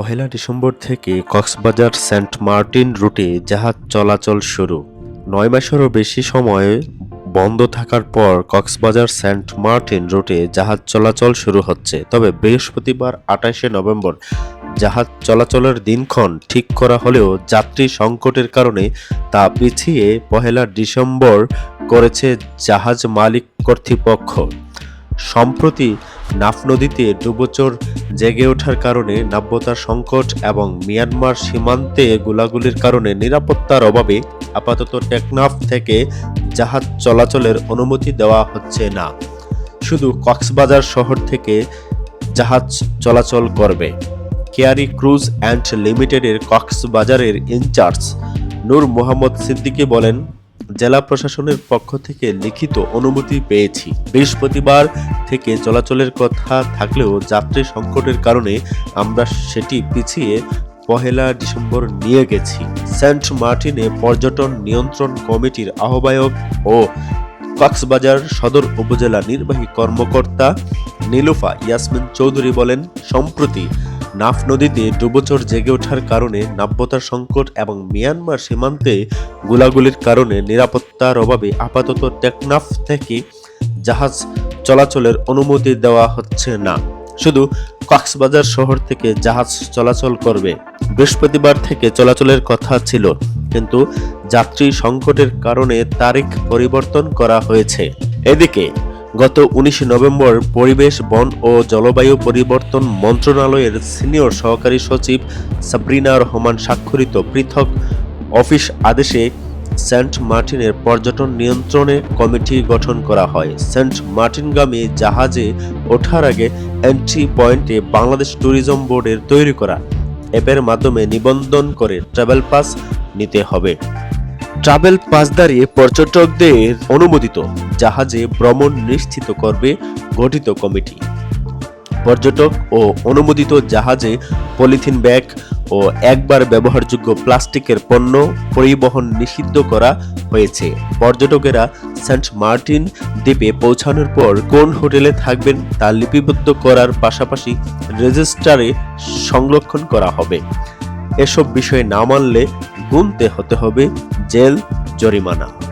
পহেলা December থেকে Cox's Bazar Saint Martin রুটে জাহাজ চলাচল শুরু। নয় মাসেরও বেশি সময় বন্ধ থাকার পর কক্সবাজার সেন্ট মার্টিন রুটে জাহাজ চলাচল শুরু হচ্ছে। তবে বৃহস্পতিবার আঠাশে নভেম্বর জাহাজ চলাচলের দিনক্ষণ ঠিক করা হলেও যাত্রী সংকটের কারণে তা পিছিয়ে পহেলা ডিসেম্বর করেছে জাহাজ মালিক কর্তৃপক্ষ। সম্প্রতি নাফ নদীতে ডুবোচর জেগে ওঠার কারণে নাব্যতার সংকট এবং মিয়ানমার সীমান্তে গোলাগুলির কারণে নিরাপত্তার অভাবে আপাতত টেকনাফ থেকে জাহাজ চলাচলের অনুমতি দেওয়া হচ্ছে না। শুধু কক্সবাজার শহর থেকে জাহাজ চলাচল করবে। কেয়ারি ক্রুজ অ্যান্ড লিমিটেডের কক্সবাজারের ইনচার্জ নূর মোহাম্মদ সিদ্দিকী বলেন জেলা প্রশাসনের পক্ষ থেকে লিখিত অনুমতি পেয়েছি। বৃহস্পতিবার থেকে চলাচলের কথা থাকলেও যাত্রী সংকটের কারণে আমরা সেটি পিছিয়ে পহেলা ডিসেম্বর নিয়ে গেছি। সেন্ট মার্টিনে পর্যটন নিয়ন্ত্রণ কমিটির আহ্বায়ক ও কক্সবাজার সদর উপজেলা নির্বাহী কর্মকর্তা নীলুফা ইয়াসমিন চৌধুরী বলেন, সম্প্রতি নাফ নদীতে ডুবোচর জেগে ওঠার কারণে নাব্যতার সংকট এবং মিয়ানমার সীমান্তে গোলাগুলির কারণে নিরাপত্তার অভাবে আপাতত টেকনাফ থেকে জাহাজ চলাচলের অনুমতি দেওয়া হচ্ছে না। শুধু কক্সবাজার শহর থেকে জাহাজ চলাচল করবে। বৃহস্পতিবার থেকে চলাচলের কথা ছিল, কিন্তু যাত্রী সংকটের কারণে তারিখ পরিবর্তন করা হয়েছে। এদিকে গত উনিশে নভেম্বর পরিবেশ, বন ও জলবায়ু পরিবর্তন মন্ত্রণালয়ের সিনিয়র সহকারী সচিব সাবরিনা রহমান স্বাক্ষরিত পৃথক অফিস আদেশে সেন্ট মার্টিনের পর্যটন নিয়ন্ত্রণে কমিটি গঠন করা হয়। সেন্ট মার্টিনগামী জাহাজে ওঠার আগে এন্ট্রি পয়েন্টে বাংলাদেশ ট্যুরিজম বোর্ডের তৈরি করা। অ্যাপের মাধ্যমে নিবন্ধন করে ট্রাভেল পাস নিতে হবে। ট্রাভেল পাসধারী পর্যটকদের অনুমোদিত জাহাজে ভ্রমণ নিশ্চিত করবে গঠিত কমিটি। পর্যটক ও অনুমোদিত জাহাজে পলিথিন ব্যাগ ও একবার ব্যবহারযোগ্য প্লাস্টিকের পণ্য পরিবহন নিষিদ্ধ করা হয়েছে। পর্যটকেরা সেন্ট মার্টিন দ্বীপে পৌঁছানোর পর কোন হোটেলে থাকবেন তা লিপিবদ্ধ করার পাশাপাশি রেজিস্টারে সংরক্ষণ করা হবে। এসব বিষয়ে না মানলে গুনতে হতে হবে জেল জরিমানা।